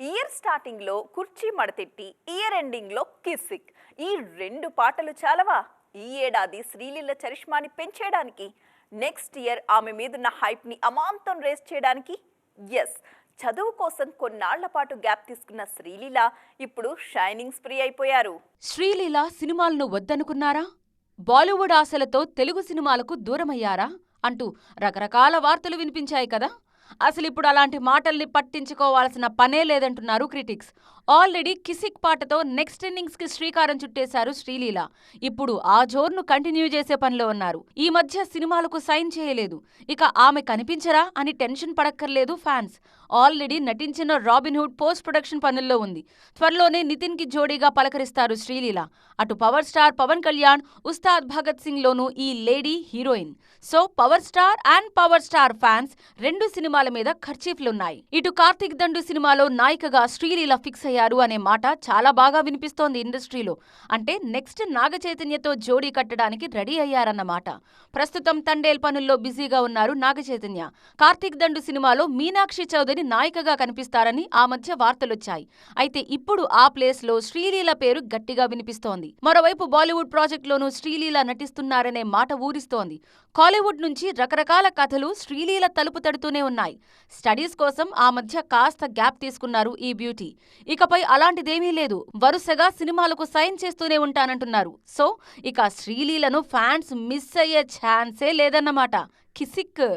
Year స్టార్టింగ్లో కుర్చీ మడతెట్టి year ఎండింగ్లో కిస్సిక్. ఈ రెండు పాటలు చాలవా? ఈ ఏడాది శ్రీలీల చరిష్మాని పెంచేయడానికి నెక్స్ట్ ఇయర్ ఆమె మీదున్న హైప్ని అమాంతం రేస్ చేయడానికి? ఎస్. చదువు కోసం కొన్నాళ్ళ పాటు గ్యాప్ తీసుకున్న శ్రీలీల ఇప్పుడు షైనింగ్ స్ప్రీ అయిపోయారు. శ్రీలీల సినిమాలను వద్దనుకున్నారా? బాలీవుడ్ ఆశలతో తెలుగు సినిమాలకు దూరమయ్యారా? అంటూ రకరకాల వార్తలు వినిపించాయి కదా. అసలు ఇప్పుడు అలాంటి మాటల్ని పట్టించుకోవాల్సిన పనే లేదంటున్నారు క్రిటిక్స్. ఆల్రెడీ కిసిక్ పాటతో నెక్స్ట్ ఇన్నింగ్స్కి శ్రీకారం చుట్టేశారు శ్రీలీల. ఇప్పుడు ఆ జోర్ను కంటిన్యూ చేసే పనిలో ఉన్నారు. ఈ మధ్య సినిమాలకు సైన్ చేయలేదు. ఇక ఆమె కనిపించరా అని టెన్షన్ పడక్కర్లేదు ఫ్యాన్స్. ఆల్రెడీ నటించిన రాబిన్హుడ్ పోస్ట్ ప్రొడక్షన్ పనుల్లో ఉంది. త్వరలోనే నితిన్కి జోడీగా పలకరిస్తారు శ్రీలీల. అటు పవర్ స్టార్ పవన్ కళ్యాణ్ ఉస్తాద్ భగత్ సింగ్ లోనూ ఈ lady heroine. So power star and power star fans రెండు సినిమా సినిమాల మీద ఖర్చీఫ్లున్నాయి. ఇటు కార్తీక్ దండు సినిమాలో నాయికగా శ్రీలీల ఫిక్స్ అయ్యారు అనే మాట చాలా బాగా వినిపిస్తోంది ఇండస్ట్రీలో. అంటే నెక్స్ట్ నాగ చైతన్యతో జోడీ కట్టడానికి రెడీ అయ్యారన్నమాట ప్రస్తుతం తండేల్ పనుల్లో బిజీగా ఉన్నారు నాగ చైతన్య కార్తీక్ దండు సినిమాలో మీనాక్షి చౌదరి నాయికగా కనిపిస్తారని ఆ మధ్య వార్తలొచ్చాయి. అయితే ఇప్పుడు ఆ ప్లేస్లో శ్రీలీల పేరు గట్టిగా వినిపిస్తోంది. మరోవైపు బాలీవుడ్ ప్రాజెక్టులోనూ శ్రీలీల నటిస్తున్నారనే మాట ఊరిస్తోంది. కాలీవుడ్ నుంచి రకరకాల కథలు శ్రీలీల తలుపు తడుతూనే ఉన్నాయి. ఉన్నాయి. స్టడీస్ కోసం ఆ మధ్య కాస్త గ్యాప్ తీసుకున్నారు ఈ బ్యూటీ. ఇకపై అలాంటిదేమీ లేదు. వరుసగా సినిమాలకు సైన్ చేస్తూనే ఉంటానంటున్నారు. సో ఇక శ్రీలీలను ఫ్యాన్స్ మిస్ అయ్యే ఛాన్సే లేదన్నమాట. కిసిక్.